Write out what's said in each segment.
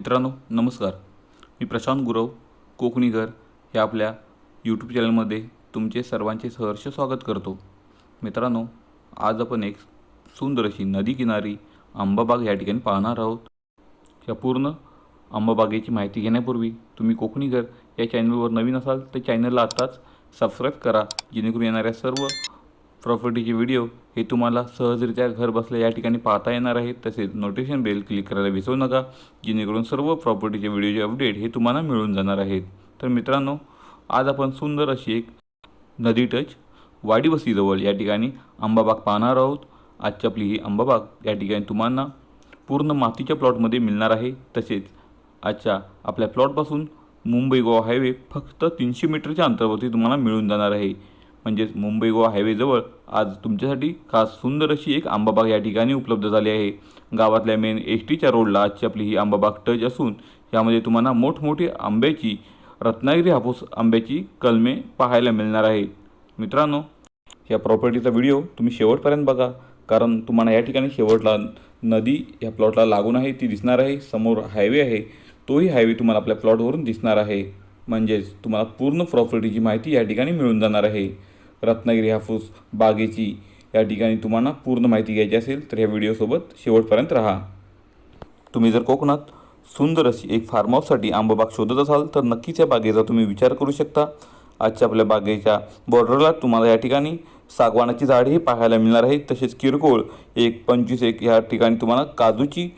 मित्रांनो नमस्कार. मी प्रशांत गुरव कोकणी घर या आपल्या यूट्यूब चॅनलमध्ये तुमचे सर्वांचे सहर्ष स्वागत करतो. मित्रांनो आज आपण एक सुंदर अशी नदी किनारी आंबाबाग या ठिकाणी पाहणार आहोत. या पूर्ण आंबाबागेची माहिती घेण्यापूर्वी तुम्ही कोकणीघर या चॅनलवर नवीन असाल तर चॅनलला आत्ताच सबस्क्राईब करा जेणेकरून येणाऱ्या सर्व प्रॉपर्टीचे व्हिडिओ हे तुम्हाला सहजरित्या घर बसल्या या ठिकाणी पाहता येणार आहेत तसेच नोटिफिकेशन बेल क्लिक करायला विसरू नका. जेणेकरून सर्व प्रॉपर्टीचे व्हिडिओचे अपडेट हे तुम्हाला मिळून जाणार आहेत. तर मित्रांनो आज आपण सुंदर अशी एक नदी टच वाडीवस्तीजवळ या ठिकाणी आंबाबाग पाहणार आहोत. आजची आपली ही आंबाबाग या ठिकाणी तुम्हाला पूर्ण मातीच्या प्लॉटमध्ये मिळणार आहे. तसेच आजच्या आपल्या प्लॉटपासून मुंबई गोवा हायवे फक्त तीनशे मीटरच्या अंतरावरती तुम्हाला मिळून जाणार आहे. म्हणजेच मुंबई गोवा हायवेजवळ आज तुमच्यासाठी खास सुंदर अशी एक आंबाबाग या ठिकाणी उपलब्ध झाली आहे. गावातल्या मेन एस टीच्या रोडला आजची आपली ही आंबाबाग टच असून यामध्ये तुम्हाला मोठमोठी आंब्याची रत्नागिरी हापूस आंब्याची कलमे पाहायला मिळणार आहेत. मित्रांनो या प्रॉपर्टीचा व्हिडिओ तुम्ही शेवटपर्यंत बघा कारण तुम्हाला या ठिकाणी शेवटला नदी या प्लॉटला लागून आहे ती दिसणार आहे. समोर हायवे आहे तोही हायवे तुम्हाला आपल्या प्लॉटवरून दिसणार आहे. म्हणजेच तुम्हाला पूर्ण प्रॉपर्टीची माहिती या ठिकाणी मिळून जाणार आहे. रत्नागिरी हापूस बागेची या ठिकाणी तुम्हाला पूर्ण माहिती घ्यायची असेल तर या व्हिडिओसोबत शेवटपर्यंत राहा. तुम्ही जर कोकणात सुंदर अशी एक फार्म हाऊससाठी आंबाबाग शोधत असाल तर नक्कीच या बागेचा तुम्ही विचार करू शकता. आजच्या आपल्या बागेच्या बॉर्डरला तुम्हाला या ठिकाणी सागवानाची झाडेही पाहायला मिळणार आहेत. तसेच किरकोळ एक पंचवीस एक या ठिकाणी तुम्हाला काजूची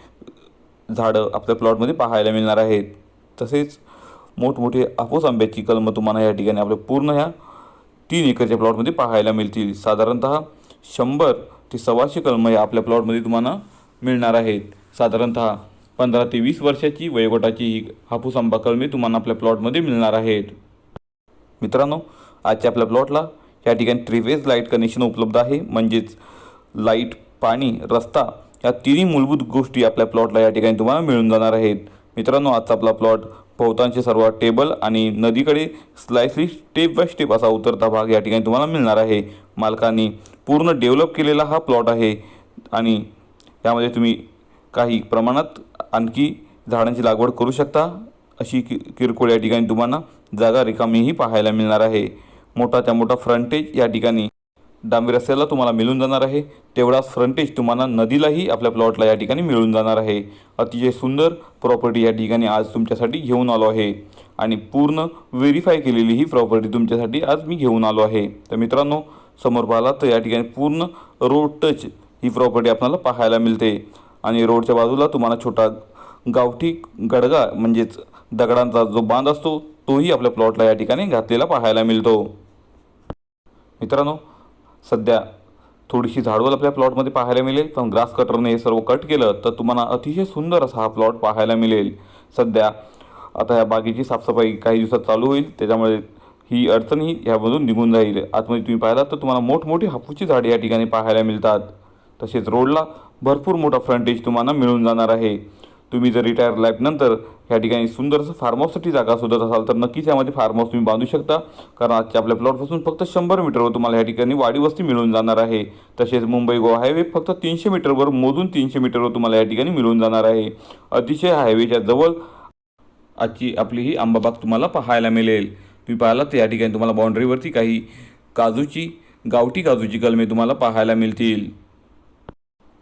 झाडं आपल्या प्लॉटमध्ये पाहायला मिळणार आहेत. तसेच मोठमोठे आपूस आंब्याची कलमं तुम्हाला या ठिकाणी आपल्या पूर्ण ह्या तीन एकरच्या प्लॉटमध्ये पाहायला मिळतील. साधारणतः शंभर ते सव्वाशे कलमं या आपल्या प्लॉटमध्ये तुम्हाला मिळणार आहेत. साधारणतः पंधरा ते वीस वर्षाची वयोगटाची ही हापूस आंबा कलमे तुम्हाला आपल्या प्लॉटमध्ये मिळणार आहेत. मित्रांनो आजच्या आपल्या प्लॉटला या ठिकाणी त्रिवेज लाइट कनेक्शन उपलब्ध आहे. म्हणजेच लाइट पाणी रस्ता या तिन्ही मूलभूत गोष्टी आपल्या प्लॉटला या ठिकाणी तुम्हाला मिळून जाणार आहेत. मित्रांनो आजचा आपला प्लॉट बहुतांश सर्व टेबल आणि नदीकडे स्लायसली स्टेप बाय स्टेप असा उतरता भाग या ठिकाणी तुम्हाला मिळणार आहे. मालकांनी पूर्ण डेव्हलप केलेला हा प्लॉट आहे आणि यामध्ये तुम्ही काही प्रमाणात आणखी झाडांची लागवड करू शकता. अशी कि किरकोळ या ठिकाणी तुम्हाला जागा रिकामीही पाहायला मिळणार आहे. मोठा त्या मोठा फ्रंटेज या ठिकाणी डांबी रस्त्याला तुम्हाला मिळून जाणार आहे. तेवढाच फ्रंटेज तुम्हाला नदीलाही आपल्या प्लॉटला या ठिकाणी मिळून जाणार आहे. अतिशय सुंदर प्रॉपर्टी या ठिकाणी आज तुमच्यासाठी घेऊन आलो आहे. आणि पूर्ण व्हेरीफाय केलेली ही प्रॉपर्टी तुमच्यासाठी आज मी घेऊन आलो आहे. तर मित्रांनो समोर पाहिला तर या ठिकाणी पूर्ण रोड टच ही प्रॉपर्टी आपल्याला पाहायला मिळते. आणि रोडच्या बाजूला तुम्हाला छोटा गावठी गडगा म्हणजेच दगडांचा जो बांध असतो तोही आपल्या प्लॉटला या ठिकाणी घातलेला पाहायला मिळतो. मित्रांनो सध्या थोडीशी झाडवल आपल्या प्लॉटमध्ये पाहायला मिळेल. पण ग्रास कटरने हे सर्व कट केलं तर तुम्हाला अतिशय सुंदर असा हा प्लॉट पाहायला मिळेल. सध्या आता या बागेची साफसफाई काही दिवसात चालू होईल. त्याच्यामुळे ही अडचणही ह्यामधून निघून जाईल. आतमध्ये तुम्ही पाहिलात तर तुम्हाला मोठमोठी हापूची झाडे या ठिकाणी पाहायला मिळतात. तसेच रोडला भरपूर मोठा फ्रंटेज तुम्हाला मिळून जाणार आहे. तुम्ही जर रिटायर लाईफनंतर या ठिकाणी सुंदर असं फार्म हाऊससाठी जागा शोधत असाल तर नक्कीच यामध्ये फार्म हाऊस तुम्ही बांधू शकता. कारण आजच्या आपल्या प्लॉटपासून फक्त शंभर मीटरवर तुम्हाला या ठिकाणी वाडी वस्ती मिळून जाणार आहे. तसेच मुंबई गोवा हायवे फक्त तीनशे मीटरवर मोजून तीनशे मीटरवर तुम्हाला या ठिकाणी मिळून जाणार आहे. अतिशय हायवेच्या जवळ आजची आपली ही आंबाबाग तुम्हाला पाहायला मिळेल. तुम्ही पाहिलात तर या ठिकाणी तुम्हाला बाउंड्रीवरती काही काजूची गावठी काजूची कलमे तुम्हाला पाहायला मिळतील.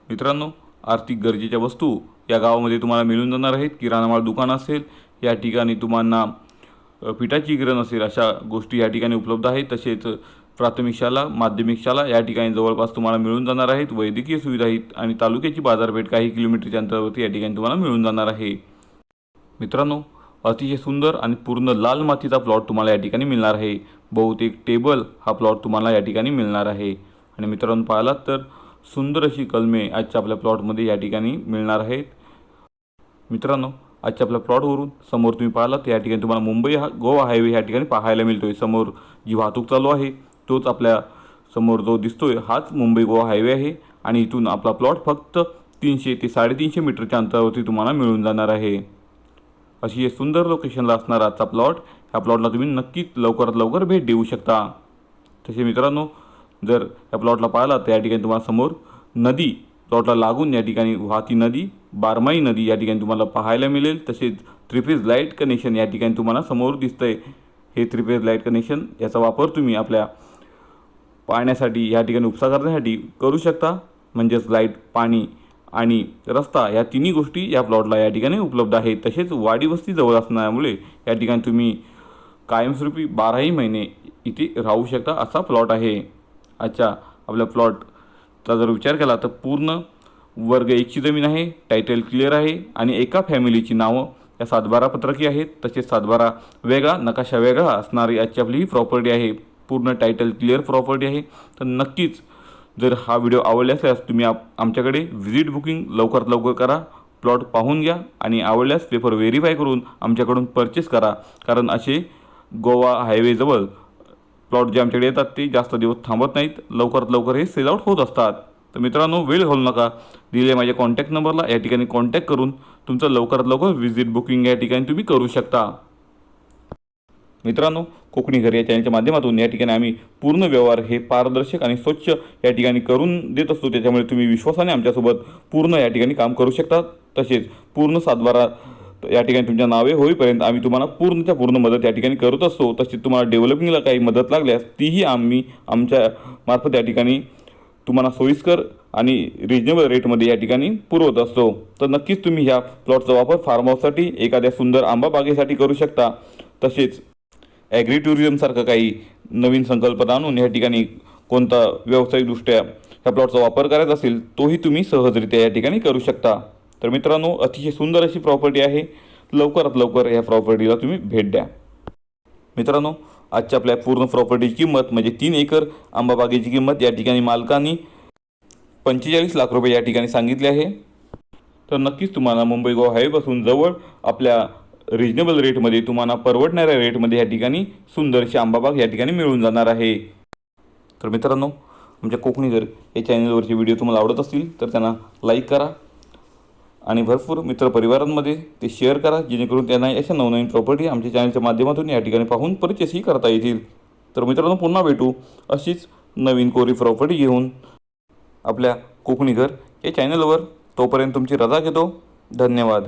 मित्रांनो आर्थिक गरजेच्या वस्तू या गावामध्ये तुम्हाला मिळून जाणार आहेत. किराणा माल दुकान असेल या ठिकाणी तुम्हाला पिठाची गिरण असेल अशा गोष्टी या ठिकाणी उपलब्ध आहेत. तसेच प्राथमिक शाळा माध्यमिक शाला या ठिकाणी जवळपास तुम्हाला मिळून जाणार आहेत. वैद्यकीय सुविधा आहेत आणि तालुक्याची बाजारपेठ काही किलोमीटरच्या अंतरावरती या ठिकाणी तुम्हाला मिळून जाणार आहे. मित्रांनो अतिशय सुंदर आणि पूर्ण लाल मातीचा प्लॉट तुम्हाला या ठिकाणी मिळणार आहे. बहुतेक टेबल हा प्लॉट तुम्हाला या ठिकाणी मिळणार आहे. आणि मित्रांनो पाहिलात तर सुंदर अशी कलमे आजच्या आपल्या प्लॉटमध्ये या ठिकाणी मिळणार आहेत. मित्रांनो आजच्या आपल्या प्लॉटवरून समोर तुम्ही पाहिलात या ठिकाणी तुम्हाला मुंबई हा गोवा हायवे ह्या ठिकाणी पाहायला मिळतो आहे समोर जी वाहतूक चालू आहे तोच आपल्यासमोर जो दिसतोय हाच मुंबई गोवा हायवे आहे. आणि इथून आपला प्लॉट फक्त तीनशे ते साडेतीनशे मीटरच्या अंतरावरती तुम्हाला मिळून जाणार आहे. अशी एक सुंदर लोकेशनला असणारा आजचा प्लॉट ह्या प्लॉटला तुम्ही नक्कीच लवकरात लवकर भेट देऊ शकता. तसे मित्रांनो जर या प्लॉटला पाहिला तर या ठिकाणी तुम्हाला समोर नदी प्लॉटला लागून या ठिकाणी वाहती नदी बारमाही नदी या ठिकाणी तुम्हाला पाहायला मिळेल. तसेच थ्रीफेज लाइट कनेक्शन या ठिकाणी तुम्हाला समोर दिसतंय. हे थ्रीफेज लाइट कनेक्शन याचा वापर तुम्ही आपल्या पाण्यासाठी या ठिकाणी उपसा करण्यासाठी करू शकता. म्हणजेच लाइट पाणी आणि रस्ता या तिन्ही गोष्टी या प्लॉटला या ठिकाणी उपलब्ध आहेत. तसेच वाडी वस्ती जवळ असल्यामुळे या ठिकाणी तुम्ही कायमस्वरूपी बाराही महिने इथे राहू शकता असा प्लॉट आहे. अच्छा आपल्या चा जर विचार केला तर पूर्ण वर्ग एकची जमीन आहे टायटल क्लिअर आहे आणि एका फॅमिलीची नावं या सातबारा पत्रकी आहेत. तसेच सातबारा वेगळा नकाशा वेगळा असणारी आजची आपली ही प्रॉपर्टी आहे. पूर्ण टायटल क्लिअर प्रॉपर्टी आहे. तर नक्कीच जर हा व्हिडिओ आवडला असल्यास तुम्ही आप आमच्याकडे व्हिजिट बुकिंग लवकरात लवकर करा. प्लॉट पाहून घ्या आणि आवडल्यास पेपर व्हेरीफाय करून आमच्याकडून परचेस करा. कारण असे गोवा हायवेजवळ प्लॉट जे आमच्याकडे येतात ते जास्त दिवस थांबत नाहीत. लवकरात लवकर हे सेल आउट होत असतात. तर मित्रांनो वेळ घालू नका. दिलेल्या माझ्या कॉन्टॅक्ट नंबरला या ठिकाणी कॉन्टॅक्ट करून तुमचं लवकरात लवकर व्हिजिट बुकिंग या ठिकाणी तुम्ही करू शकता. मित्रांनो कोकणी घर या चॅनलच्या माध्यमातून या ठिकाणी आम्ही पूर्ण व्यवहार हे पारदर्शक आणि स्वच्छ या ठिकाणी करून देत असतो. त्याच्यामुळे तुम्ही विश्वासाने आमच्यासोबत पूर्ण या ठिकाणी काम करू शकता. तसेच पूर्ण सातबारा या ठिकाणी तुमच्या नावे होईपर्यंत आम्ही तुम्हाला पूर्णच्या पूर्ण मदत या ठिकाणी करत असतो. तसेच तुम्हाला डेव्हलपिंगला काही मदत लागल्यास तीही आम्ही आमच्या मार्फत या ठिकाणी तुम्हाला सोयीस्कर आणि रिजनेबल रेटमध्ये या ठिकाणी पुरवत असतो. तर नक्कीच तुम्ही ह्या प्लॉटचा वापर फार्म हाऊससाठी एखाद्या सुंदर आंबा बागेसाठी करू शकता. तसेच ॲग्री टुरिझमसारखं काही नवीन संकल्पना आणून या ठिकाणी कोणता व्यावसायिकदृष्ट्या ह्या प्लॉटचा वापर करायचा असेल तोही तुम्ही सहजरित्या या ठिकाणी करू शकता. तर मित्रांनो अतिशय सुंदर अशी प्रॉपर्टी आहे. लवकरात लवकर या प्रॉपर्टीला तुम्ही भेट द्या. मित्रांनो आजच्या आपल्या पूर्ण प्रॉपर्टीची किंमत म्हणजे तीन एकर आंबाबागेची किंमत या ठिकाणी मालकांनी पंचेचाळीस लाख रुपये या ठिकाणी सांगितले आहे. तर नक्कीच तुम्हाला मुंबई गोवा हायवेपासून जवळ आपल्या रिजनेबल रेटमध्ये तुम्हाला परवडणाऱ्या रेटमध्ये या ठिकाणी सुंदरशी आंबाबाग या ठिकाणी मिळून जाणार आहे. तर मित्रांनो आमच्या कोकणी जर या चॅनलवरचे व्हिडिओ तुम्हाला आवडत असतील तर त्यांना लाईक करा. आणि भरपूर मित्रपरिवारांमध्ये ते शेअर करा जेणेकरून त्यांना अशा नवनवीन प्रॉपर्टी आमच्या चॅनलच्या माध्यमातून या ठिकाणी पाहून परचेसही करता येतील. तर मित्रांनो पुन्हा भेटू अशीच नवीन कोरी प्रॉपर्टी घेऊन आपल्या कोकणी घर या चॅनलवर तोपर्यंत तुमची रजा घेतो. धन्यवाद.